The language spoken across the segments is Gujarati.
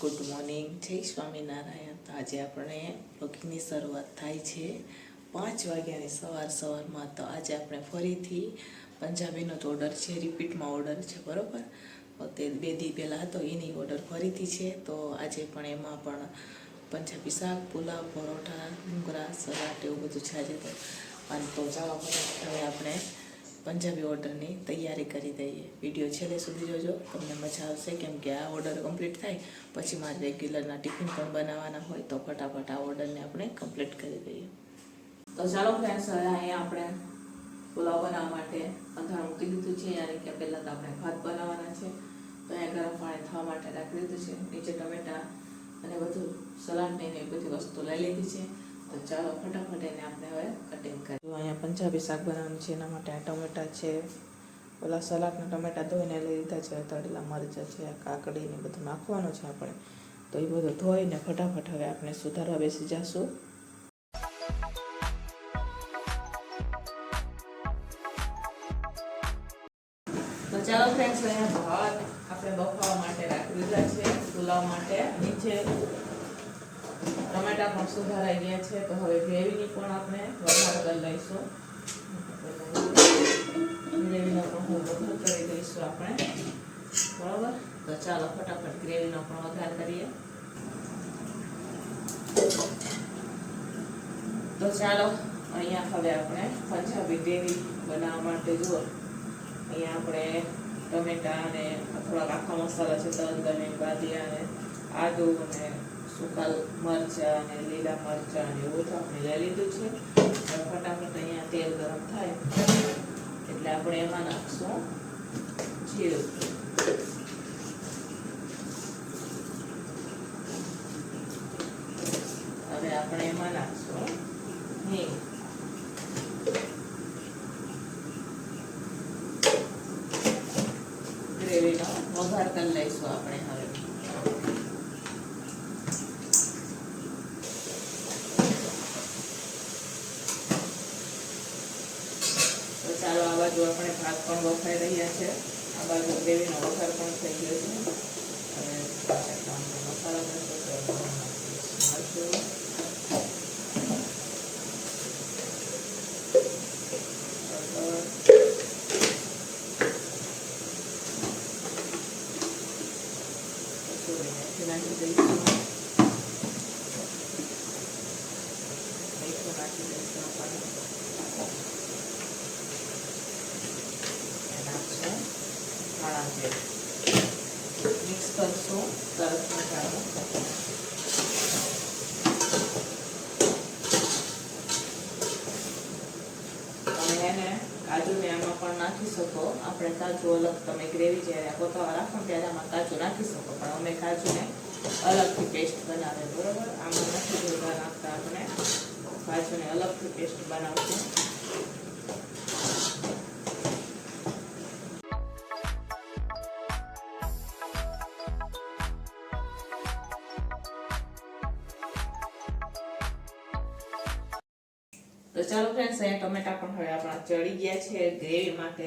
Good morning. જય સ્વામિનારાયણ. તો આજે આપણે બ્લોગિંગની શરૂઆત થાય છે પાંચ વાગ્યાની સવાર સવારમાં. તો આજે આપણે ફરીથી પંજાબીનો જ ઓર્ડર છે રિપીટમાં ઓર્ડર છે, બરાબર? તે બે દી પહેલાં હતો, એની ઓર્ડર ફરીથી છે. તો આજે પણ એમાં પણ પંજાબી શાક, પુલાવ, પરોઠા ડુંગરા સલાડ એવું બધું છે આજે તો. અને તો જવા ફટાફટ હવે આપણે પંજાબી ઓર્ડરની તૈયારી કરી દઈએ. વીડિયો છેલ્લે સુધી જોજો. તમને મજા આવશે કેમ કે આ ઓર્ડર કમ્પ્લીટ થાય, પછી મારે રેગ્યુલરના ટિફિન પણ બનાવવાના હોય તો ફટાફટ આ ઓર્ડરને આપણે કમ્પ્લીટ કરી દઈએ. તો ચાલો ફ્રેન્ડ્સ હવે અહીંયા આપણે પુલાવ બનાવવા માટે અંધારું મૂકી દીધું છે. યાર, કે પહેલાં તો આપણે ભાત બનાવવાના છે. તો અહીંયા ગરમ પાણી થવા માટે રાખી દીધું છે. નીચે ટમેટા અને બધું સલાડ લઈને બધી વસ્તુ લઈ લીધી છે. તો ચાલો ફટાફટ એને આપણે હવે કટિંગ કરીએ. અહીંયા પંજાબી શાક બનાવવાનું છે, એના માટે આ ટમેટા છે, ઓલા સલાડના ટમેટા ધોઈને લઈ લીધા છે, તળેલા મરચાં છે કાકડીને બધું નાખવાનું છે આપણે. તો એ બધું ધોઈને ફટાફટ હવે આપણે સુધારવા બેસી જશું. સુધારાઈ ગયા છે, તો હવે ગ્રેવીની પણ આપણે વધારે કરી લઈશું. ગ્રેવીનો પણ હું વઘાર કરી દઈશું આપણે. બરાબર? તો ચાલો ફટાફટ ગ્રેવીનો પણ વધારે કરીએ. તો ચાલો, અહીંયા હવે આપણે પંજાબી ગ્રેવી બનાવવા માટે જુઓ. અહીંયા આપણે ટમેટા અને થોડાક આખા મસાલા છે, તલ અને બાદિયા અને આદુ અને સૂકા મરચાં અને લીલા મરચાં અને એવું બધું આપણે લઈ લીધું છે. ફટાફટ અહીંયા તેલ ગરમ થાય. એટલે આપણે એમાં નાખશું જીરું. હવે આપણે એમાં નાખશું હિંગ. ગ્રેવીનો વઘાર કરી લઈશું આપણે હવે તો ચાલો આ બાજુ આપણે ભાત પણ વઘાઈ રહ્યા છે. આ બાજુ ગ્રેવીનો વઘાર પણ થઈ ગયો છે હવે પાછળ મસાલા નાખીશું તો એમાં નાખીશું મરચું. હળદર. કસૂરી મેથી નાખી દઈશું મીઠું નાખી દઈશું આપણે એ નાખશું કાળા તેલ મિક્સ કરશું સરસ મજાનું તમે એને કાજુને આમાં પણ નાખી શકો. આપણે કાજુ અલગ તમે ગ્રેવી જ્યારે પકાવવા રાખો ત્યારે આમાં કાજુ નાખી શકો. પણ અમે કાજુને અલગથી પેસ્ટ બનાવે બરોબર? આમાં નથી જોતા નાખતા આપણે. કાજુને અલગથી પેસ્ટ બનાવશું. ચડી ગયા છે ગ્રેવી માટે,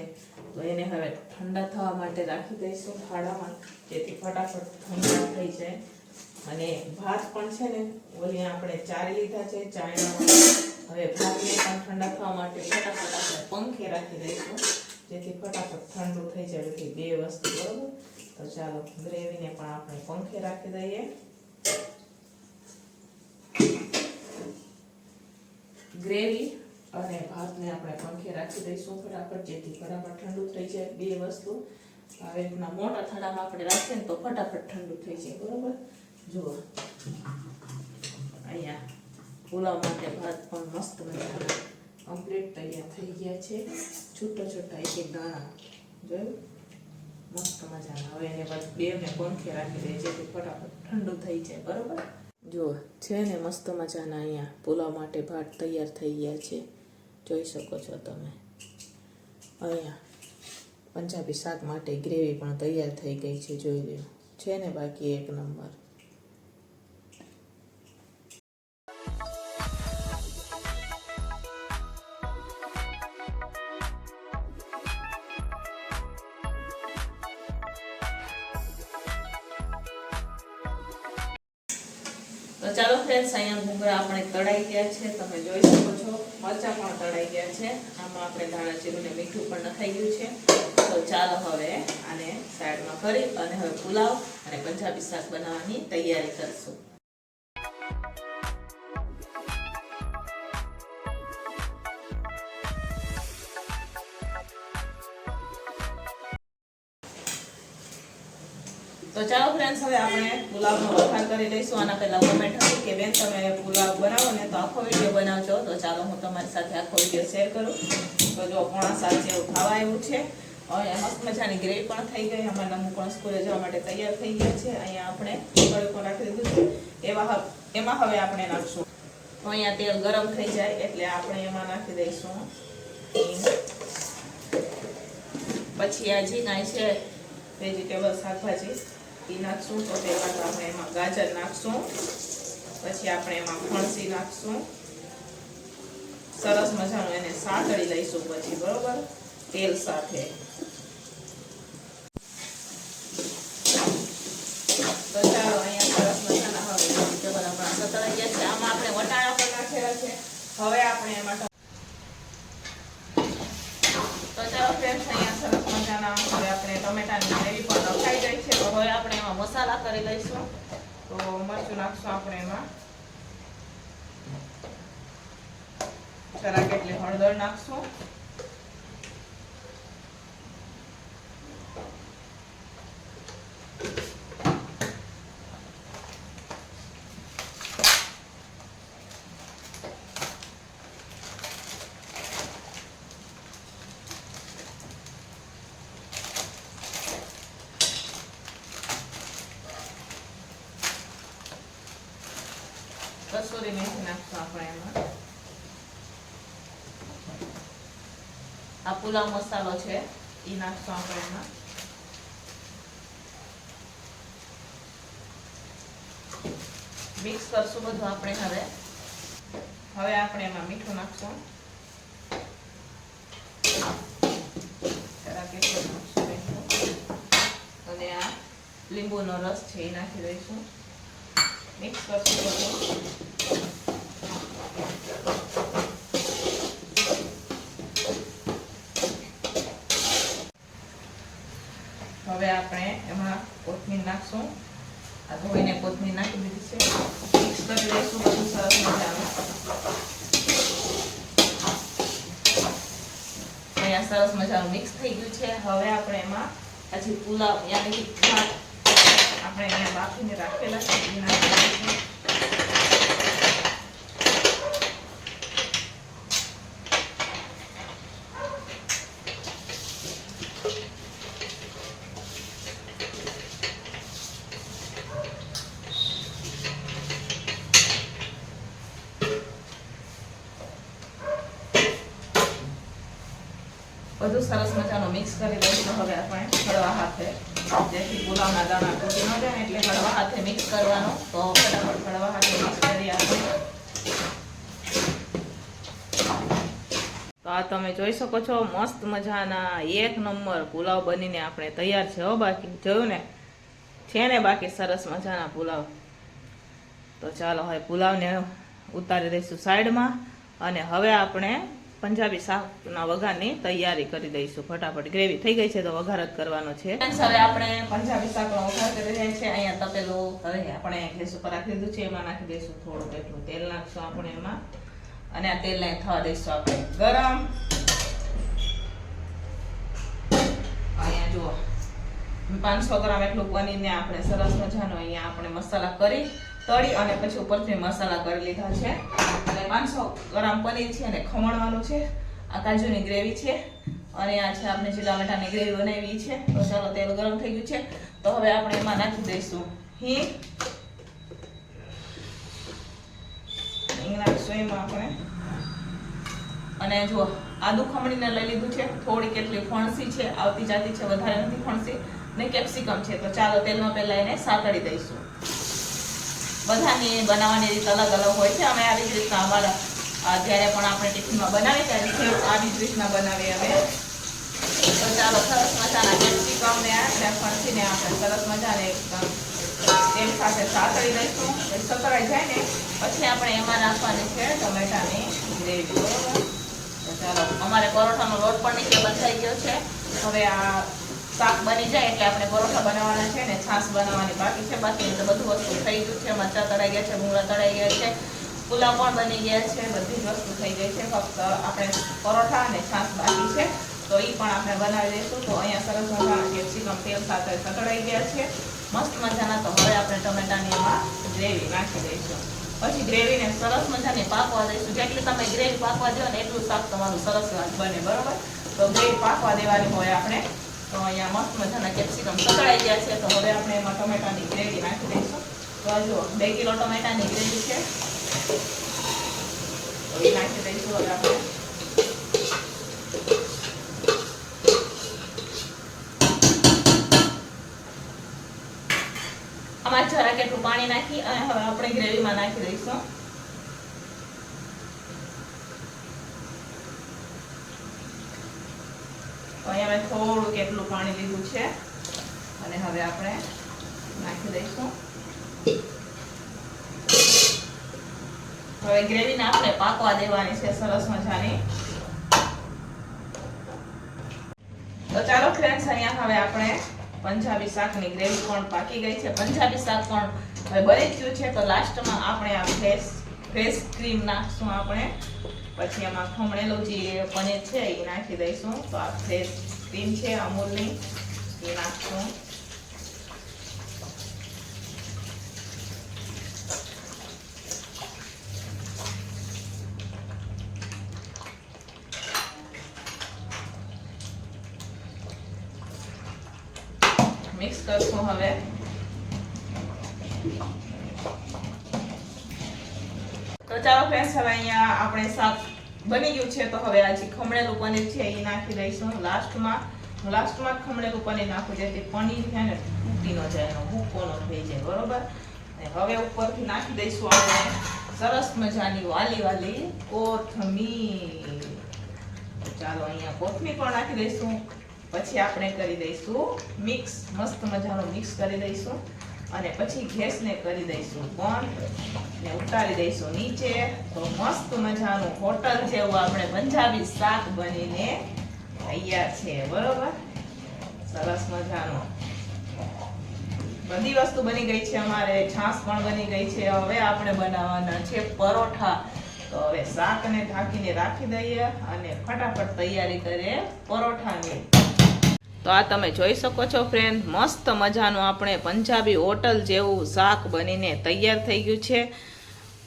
તો એને હવે ઠંડા થવા માટે રાખી દઈશું થાળામાં, જેથી ફટાફટ ઠંડા થઈ જાય. અને ભાત પણ છે ને, ઓલી આપણે ચારી લીધા છે ચાયણામાં હવે ભાતને પણ ઠંડા થવા માટે ફટાફટ આપણે પંખે રાખી દઈશું, જેથી ફટાફટ ઠંડુ થઈ જાય બધી બે વસ્તુ, બરોબર? તો ચાલો, ગ્રેવીને પણ આપણે પંખે રાખી દઈએ. ગ્રેવી અને ભાતને આપણે પંખે રાખી દઈશું. ફટાફટ જેથી ફટાફટ ઠંડુ થઈ જાય બે વસ્તુ. હવે રીતના મોટા થાળામાં આપણે રાખીએ ને તો ફટાફટ ઠંડુ થઈ જાય, બરોબર? જુઓ. અહીંયા પુલાવ માટે ભાત પણ મસ્ત મજાના કમ્પ્લીટ તૈયાર થઈ ગયા છે. છૂટા છૂટા એક એક દાણા. જોયું? મસ્ત મજાના. હવે એને બસ બેને પંખે રાખી દઈએ જેથી ફટાફટ ઠંડુ થઈ જાય, બરોબર? જુઓ, છે ને મસ્ત મજાના અહીંયા પુલાવ માટે ભાત તૈયાર થઈ ગયા છે. જોઈ શકો છો તમે. અહીંયા પંજાબી શાક માટે ગ્રેવી પણ તૈયાર થઈ ગઈ છે, જોઈ લો છે ને બાકી એક નંબર. તો ચાલો ફ્રેન્ડ્સ અહીંયા ભૂંગળા આપણે તળાઈ ગયા છે. તમે જોઈ શકો છો, મરચાં પણ તળાઈ ગયા છે. આમાં આપણે ધાણા જીરું ને મીઠું પણ નખાઈ ગયું છે. તો ચાલો હવે આને સાઈડમાં કરી અને હવે પુલાવ અને પંજાબી શાક બનાવવાની તૈયારી કરશું. તો ચાલો ફ્રેન્ડ્સ હવે આપણે ગુલાબનો વઘાર કરી લઈશું. આના પહેલાં કોમેન્ટ હતી કે બેન, તમે ગુલાબ બનાવો ને તો આખો વીડિયો બનાવજો. તો ચાલો હું તમારી સાથે આખો વીડિયો શેર કરું. તો જો પોણા સાત જેવું ખાવા આવ્યું છે. હવે મસ્ત મજાની ગ્રેવી પણ થઈ ગઈ. અમારા નમુ પણ સ્કૂલે જવા માટે તૈયાર થઈ ગયા છે. અહીંયા આપણે પણ રાખી દીધું છે. એવા એમાં હવે આપણે નાખશું. અહીંયા તેલ ગરમ થઈ જાય એટલે આપણે એમાં નાખી દઈશું. પછી આ જે છે વેજીટેબલ શાકભાજી. એ નાખશું તો પહેલાં તો આપણે એમાં ગાજર નાખશું. પછી આપણે એમાં ફણસી નાખશું. સરસ મજાનું એને સાતળી લઈશું પછી, બરોબર? તેલ સાથે. તો અહીંયા સરસ મજાના આપણે વટાણા પણ નાખેલા છે. હવે આપણે એમાં તો ચાલો ફ્રેન્ડ્સ અહીંયા સરસ મજાના હવે આપણે ટમેટાની ગ્રેવી પણ નખાઈ ગઈ છે તો હવે આપણે એમાં મસાલા કરી લઈશું. તો મરચું નાખશું આપણે એમાં. જરાક એટલે હળદર નાખશું. કસૂરી મેથી નાખશું આપણે એમાં આ પુલાવ મસાલો છે એ નાખશું આપણે એમાં મિક્સ કરશું બધું આપણે હવે હવે આપણે એમાં મીઠું નાખશું અને આ લીંબુનો રસ છે એ નાખી દઈશું મિક્સ કરશું બધું. હવે આપણે એમાં કોથમીર નાખશું. આ ધોઈને કોથમીર નાખી દીધી છે. મિક્સ કરી દઈશું બધું સરસ મજાનું. અહીંયા સરસ મજાનું મિક્સ થઈ ગયું છે. હવે આપણે એમાં હજી પુલાવ, યાની કે ભાત આપણે અહીંયા બાફીને રાખેલા છે. સરસ મજાનું મિક્સ કરી દઈશું. હવે આપણે હળવા હાથે, જેથી પુલાવના દાણા તૂટી ન જાય એટલે હળવા હાથે મિક્સ કરવાનો. તો ફટાફટ હળવા હાથે મિક્સ કરી આપણે તો આ તમે જોઈ શકો છો, મસ્ત મજાના એક નંબર પુલાવ બનીને આપણે તૈયાર છે હો બાકી. જોયું ને? છે ને બાકી સરસ મજાના પુલાવ. તો ચાલો હવે પુલાવને ઉતારી દઈશું સાઈડમાં. અને હવે આપણે પંજાબી શાકના વઘારની તૈયારી કરી દઈશું ફટાફટ. ગ્રેવી થઈ ગઈ છે તો વઘાર જ કરવાનો છે. હવે આપણે પંજાબી શાકનો વઘાર કરી રહ્યા છીએ. અહીંયા તપેલો હવે આપણે ગેસ ઉપર રાખી દીધું છે. એમાં નાખી દઈશું થોડું એટલું તેલ નાખશું આપણે એમાં. અને આ તેલને થવા દઈશું આપણે ગરમ. અહીંયા જુઓ. પાંચસો ગ્રામ એટલું પનીરને આપણે સરસ મજાનો અહીંયા આપણે મસાલા કરી તળી અને પછી ઉપરથી મસાલા કરી લીધા છે. પાંચસો ગ્રામ પનીર છે અને ખમણવાનું છે. આ કાજુની ગ્રેવી છે અને આ છે આપણે જીરા મટાની ગ્રેવી બનાવી છે. તો ચાલો તેલ ગરમ થઈ ગયું છે. તો હવે આપણે એમાં નાખી દઈશું હિંગ. હિંગ નાખીશું એમાં આપણે. અને જો આદુ ખમણીને લઈ લીધું છે. થોડી કેટલી ફણસી છે. આવતી જાતી છે, વધારે નથી ફણસી. ને કેપ્સિકમ છે. તો ચાલો તેલમાં પહેલા એને સાતળી દઈશું. બધાની બનાવવાની રીત અલગ અલગ હોય છે. અમે આવી જ રીતના અમારા જ્યારે પણ આપણે ટિફિનમાં બનાવીએ ત્યારે આવી જ રીતના બનાવીએ અમે. તો ચાલો, સરસ મજાના કેપ્સિકમને ફણસીને આપણે સરસ મજાને તેલ સાથે સાતળી લઈશું. એ સતળાઈ જાય ને, પછી આપણે એમાં નાખવાની છે ટમેટાની ગ્રેવી. ચાલો, અમારે પરોઠાનો લોટ પણ નીચે બંધાઈ ગયો છે. હવે આ શાક બની જાય એટલે આપણે પરોઠા બનાવવાના છે ને છાશ બનાવવાની બાકી છે. બાકી બધું વસ્તુ થઈ ગયું છે. મરચાં તળાઈ ગયા છે, મૂળા તળાઈ ગયા છે, પુલાવ પણ બની ગયા છે, બધી જ વસ્તુ થઈ ગઈ છે. ફક્ત આપણે પરોઠા અને છાશ બાકી છે. તો એ પણ આપણે બનાવી દઈશું. તો અહીંયા સરસ મજાના કેપ્સિકમ તેલ સાથે સકળાઈ ગયા છે. મસ્ત મજાના તો હવે આપણે ટમેટાની એમાં ગ્રેવી નાખી દઈશું. પછી ગ્રેવીને સરસ મજાની પાકવા દઈશું. જેટલી તમે ગ્રેવી પાકવા દો ને એટલું શાક તમારું સરસ બને, બરોબર? તો ગ્રેવી પાકવા દેવાની હોય આપણે. તો અહીંયા મસ્ત મજાના કેપ્સિકમ સકળાઈ ગયા છે. તો હવે આપણે એમાં ટમેટાની ગ્રેવી નાખી દઈશું. તો જુઓ, બે કિલો ટમેટાની ગ્રેવી છે. નાખી દઈશું હવે આપણે. આમાં જરા કેટલું પાણી નાખી અને હવે આપણે ગ્રેવીમાં નાખી દઈશું. અહીંયા મેં થોડું કેટલું પાણી લીધું છે. અને હવે આપણે નાખી દઈશું. હવે ગ્રેવીને આપણે પાકવા દેવાની છે, સરસ મજાની. તો ચાલો ફ્રેન્ડ્સ અહીંયા હવે આપણે પંજાબી શાકની ગ્રેવી પણ પાકી ગઈ છે. પંજાબી શાક પણ હવે બની ગયું છે. તો લાસ્ટમાં આપણે આ ફ્રેશ ફ્રેશ ક્રીમ નાખશું આપણે. પછી એમાં ખમણેલું જે પનીર છે, એ નાખી દઈશું. તો આ ફ્રેશ ક્રીમ છે, અમૂલની. એ નાખશું. મિક્સ કરશું હવે. તો ચાલો ફ્રેન્ડ્સ હવે અહીંયા આપણે શાક બની ગયું છે. તો હવે આ જે ખમણેલું પનીર છે, એ નાખી દઈશું લાસ્ટમાં. લાસ્ટમાં ખમણેલું પનીર નાખું જેથી પનીર છે ને તૂટી ન જાય, એનો ભૂકો ન થઈ જાય, બરોબર? હવે ઉપરથી નાખી દઈશું આપણે સરસ મજાની વાલી વાલી કોથમીર. ચાલો અહીંયા કોથમીર પણ નાખી દઈશું. પછી આપણે કરી દઈશું મિક્સ, મસ્ત મજાનું મિક્સ કરી દઈશું. અને પછી ગેસને કરી દઈશું બંધ ને ઉતારી દઈશું નીચે. તો મસ્ત મજાનું હોટલ જેવું આપણે પંજાબી શાક બનીને તૈયાર છે, બરોબર? સરસ મજાનું. બધી વસ્તુ બની ગઈ છે અમારે, છાશ પણ બની ગઈ છે. હવે આપણે બનાવવાના છે પરોઠા. તો હવે શાકને ઢાંકીને રાખી દઈએ અને ફટાફટ તૈયારી કરીએ પરોઠાની. તો આ તમે જોઈ શકો છો ફ્રેન્ડ મસ્ત મજાનું આપણે પંજાબી હોટલ જેવું શાક બનીને તૈયાર થઈ ગયું છે.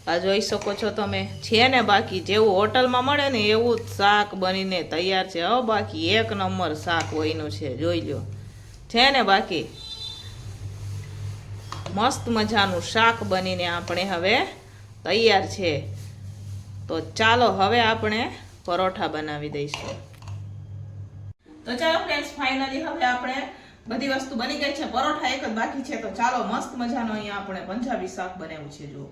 આ જોઈ શકો છો તમે. છે ને બાકી જેવું હોટલમાં મળે ને એવું જ શાક બનીને તૈયાર છે. હવે બાકી એક નંબર શાક હોયનું છે. જોઈ લો છે ને બાકી? મસ્ત મજાનું શાક બનીને આપણે હવે તૈયાર છે. તો ચાલો હવે આપણે પરોઠા બનાવી દઈશું. તો ચાલો ફ્રેન્ડ્સ ફાઇનલી હવે આપણે બધી વસ્તુ બની ગઈ છે. પરોઠા એક જ બાકી છે. તો ચાલો મસ્ત મજાનો અહીંયા આપણે પંજાબી શાક બનાવ્યું છે જો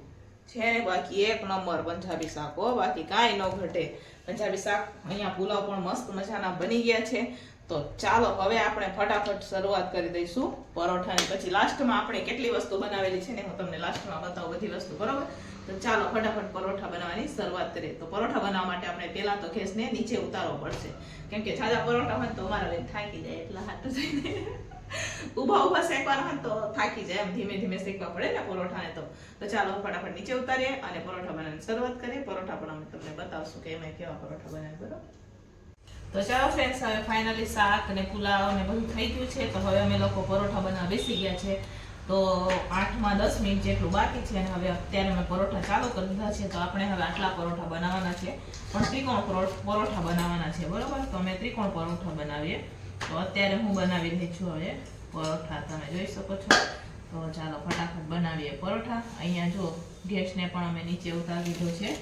છે બાકી એક નંબર પંજાબી શાક, હો. બાકી કાંઈ ન ઘટે. પંજાબી શાક અહીંયા પુલાવ પણ મસ્ત મજાના બની ગયા છે. તો ચાલો હવે આપણે ફટાફટ શરૂઆત કરી દઈશું. પરોઠાની પછી લાસ્ટમાં આપણે કેટલી વસ્તુ બનાવેલી છે ને હું તમને લાસ્ટમાં બતાવું બધી વસ્તુ, બરોબર? તો ચાલો ફટાફટ પરોઠા બનાવવાની શરૂઆત કરીએ. તો પરોઠા બનાવવા માટે આપણે પહેલા તો ગેસને નીચે ઉતારવો પડશે. કેમ કે સાદા પરોઠા હોય તો અમારા લઈને થાકી જાય એટલા હાથ જઈને ઊભા ઊભા શેકવાના હોય તો થાકી જાય એમ, ધીમે ધીમે શેકવા પડે ને પરોઠાને તો. તો ચાલો ફટાફટ નીચે ઉતારીએ અને પરોઠા બનાવવાની શરૂઆત કરીએ. પરોઠા પણ અમે તમને બતાવશું કે એમાં કેવા પરોઠા બનાવે બરોબર? તો ચાલો ફ્રેન્ડ્સ હવે ફાઇનલી શાક અને પુલાવ ને બધું થઈ ગયું છે. તો હવે અમે લોકો પરોઠા બનાવવા બેસી ગયા છે. તો આઠમાં દસ મિનિટ જેટલું બાકી છે અને હવે અત્યારે અમે પરોઠા ચાલુ કરી દીધા છે. તો આપણે હવે આટલા પરોઠા બનાવવાના છે. પણ ત્રિકોણ પરો- પરોઠા બનાવવાના છે, બરોબર? તો અમે ત્રિકોણ પરોઠા બનાવીએ. તો અત્યારે હું બનાવી રહી છું હવે પરોઠા. તમે જોઈ શકો છો. તો ચાલો ફટાફટ બનાવીએ પરોઠા. અહીંયા જો ગેસને પણ અમે નીચે ઉતારી દીધો છે.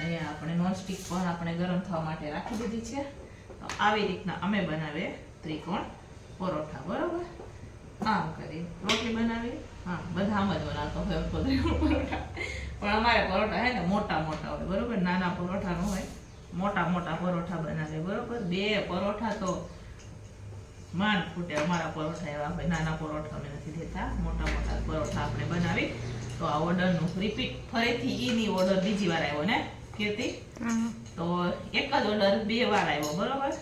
અહીંયા આપણે નોનસ્ટિક પણ આપણે ગરમ થવા માટે રાખી દીધી છે. આવી રીતના અમે બનાવીએ ત્રિકોણ પરોઠા, બરોબર? આમ કરી, રોટલી બનાવી હા, બધા આમ જ બનાવતો હોય પરોઠા. પણ અમારે પરોઠા હે ને મોટા મોટા હોય, બરોબર? નાના પરોઠા ન હોય. મોટા મોટા પરોઠા બનાવે બરોબર? બે પરોઠા તો માંડ ફૂટે અમારા પરોઠા એવા હોય. નાના પરોઠા અમે નથી દેતા. મોટા મોટા પરોઠા આપણે બનાવી. તો આ ઓર્ડરનું રિપીટ ફરીથી એની ઓર્ડર બીજી વાર આવ્યો ને? કીર્તિ તો એક જ ઓર્ડર બે વાર આવ્યો બરોબર?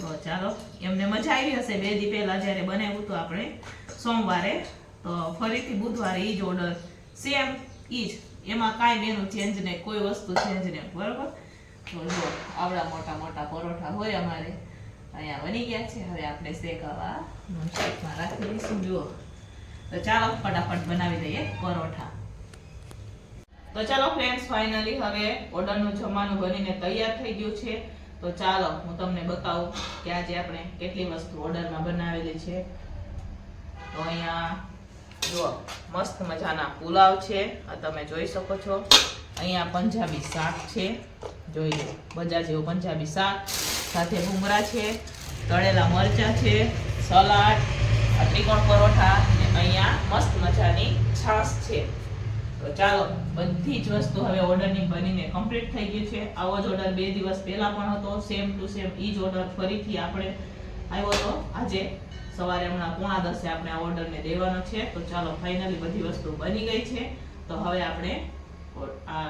તો ચાલો એમને મજા આવી હશે બે દી પહેલા જ્યારે બનાવ્યું તો આપણે સોમવારે. તો ફરીથી બુધવારે ઈ જ ઓર્ડર સેમ ઈ જ. એમાં કાંઈ બેનું ચેન્જ નહીં કોઈ વસ્તુ ચેન્જ નહીં બરોબર? તો જો આવડા મોટા મોટા પરોઠા હોય અમારે. અહીંયા બની ગયા છે. હવે આપણે શેકાવા નોનસ્ટિકમાં રાખી દઈશું. જુઓ. તો ચાલો ફટાફટ બનાવી દઈએ પરોઠા. તો ચાલો ફ્રેન્ડ્સ ફાઇનલી હવે ઓર્ડરનું જમવાનું બનીને તૈયાર થઈ ગયું છે. તો ચાલો હું તમને બતાવું કે આજે આપણે કેટલી વસ્તુ ઓર્ડરમાં બનાવેલી છે. તો અહીંયા જુઓ, મસ્ત મજાના પુલાવ છે. આ તમે જોઈ શકો છો. અહીંયા પંજાબી શાક છે. જોઈ લો, બજાર જેવું પંજાબી શાક. સાથે ભૂંગળા છે, તળેલા મરચાં છે, સલાડ ત્રિકોણ પરોઠા અને અહીંયા મસ્ત મજાની છાશ છે. તો ચાલો, બધી જ વસ્તુ હવે ઓર્ડરની બનીને કમ્પ્લીટ થઈ ગઈ છે. આવો જ ઓર્ડર બે દિવસ પહેલા પણ હતો સેમ ટુ સેમ ઈ જ ઓર્ડર ફરીથી આપણે આવ્યો હતો. આજે સવારે હમણાં પોણા દસે આપણે આ ઓર્ડરને દેવાનો છે. તો ચાલો ફાઇનલી બધી વસ્તુ બની ગઈ છે. તો હવે આપણે આ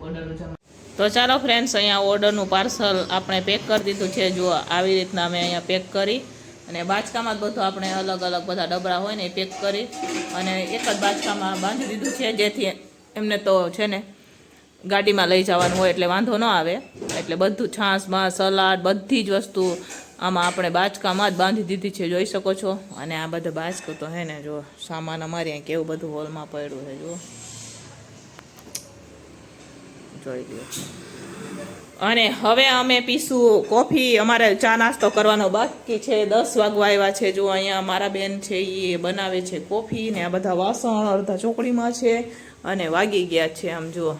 ઓર્ડરનું જમા તો ચાલો ફ્રેન્ડ્સ અહીંયા ઓર્ડરનું પાર્સલ આપણે પેક કરી દીધું છે. જુઓ, આવી રીતના અમે અહીંયા પેક કરી. અને બાચકામાં જ બધું આપણે અલગ અલગ બધા ડબરા હોય ને એ પેક કરી અને એક જ બાચકામાં બાંધી દીધું છે, જેથી એમને તો છે ને ગાડીમાં લઈ જવાનું હોય એટલે વાંધો ન આવે. એટલે બધું છાશમાં સલાડ, બધી જ વસ્તુ આમાં આપણે બાચકામાં જ બાંધી દીધી છે, જોઈ શકો છો. અને આ બધા બાચકો તો હે ને જો સામાન અમારે અહીં કેવું બધું હોલમાં પડ્યું છે જો જોઈ લ્યો. અને હવે અમે પીશું કોફી. અમારે ચા નાસ્તો કરવાનો બાકી છે. દસ વાગવા આવ્યા છે. જો અહીંયા મારા બેન છે એ બનાવે છે કોફી ને આ બધા વાસણ અડધા ચોકડીમાં છે અને વાગી ગયા છે આમ જુઓ.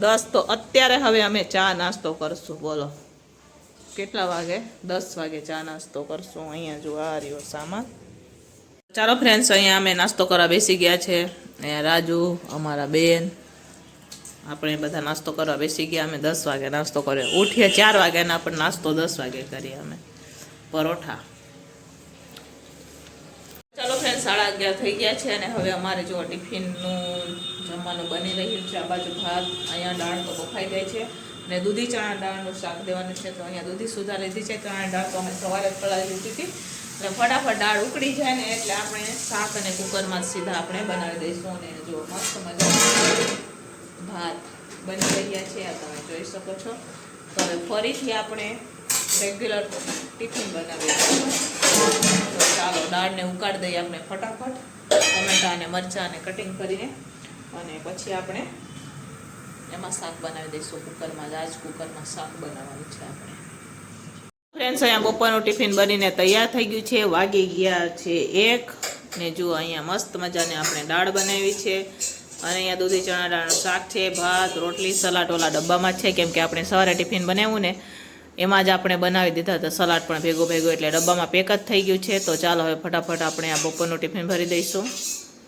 દસ તો અત્યારે હવે અમે ચા નાસ્તો કરશું. બોલો. કેટલા વાગે? દસ વાગે ચા નાસ્તો કરશું. અહીંયા જો આ રહ્યો સામાન. ચાલો ફ્રેન્ડ્સ અહીંયા અમે નાસ્તો કરવા બેસી ગયા છે. રાજુ, અમારા બેન આપણે બધા નાસ્તો કરવા બેસી ગયા, અમે દસ વાગે નાસ્તો કર્યો. ઉઠીએ ચાર વાગ્યાના, પણ નાસ્તો દસ વાગે કરીએ અમે. પરોઠા. ચાલો ફ્રેન્ડ સાડા અગિયાર થઈ ગયા છે અને હવે અમારે જો ટિફિનનું જમવાનું બની રહ્યું છે. આ બાજુ ભાત, અહીંયા દાળ તો બફાઈ ગઈ છે. અને દૂધી ચણા દાળનું શાક દેવાનું છે. તો અહીંયા દૂધી સુધા લીધી છે. ચણા દાળ તો અમે સવારે જ પલાળી દીધી હતી. એટલે ફટાફટ દાળ ઉકળી જાય ને એટલે આપણે શાક અને કુકરમાં સીધા આપણે બનાવી દઈશું અને જો મસ્ત મજા ભાત બની રહ્યા છે, આ તમે જોઈ શકો છો. તો હવે ફરીથી આપણે રેગ્યુલર ટિફિન બનાવીએ ચાલો દાળને ઉકાળી દઈએ આપણે ફટાફટ, ટમેટા અને મરચાં અને કટિંગ કરીને અને પછી આપણે એમાં શાક બનાવી દઈશું. કુકરમાં રાજ કુકરમાં શાક બનાવવાનું છે આપણે. ફ્રેન્ડ્સ અહીંયા બપોરનું ટિફિન બનીને તૈયાર થઈ ગયું છે. વાગી ગયા છે એક ને જુઓ, અહીંયા મસ્ત મજાને આપણે દાળ બનાવી છે. અને અહીંયા દૂધી ચણા દાળનું શાક છે, ભાત, રોટલી, સલાડ, ઓલા ડબ્બામાં છે. કેમ કે આપણે સવારે ટિફિન બનાવ્યું ને, એમાં જ આપણે બનાવી દીધા હતા. સલાડ પણ ભેગો ભેગો એટલે ડબ્બામાં પેક જ થઈ ગયું છે. તો ચાલો હવે ફટાફટ આપણે આ બપોરનું ટિફિન ભરી દઈશું.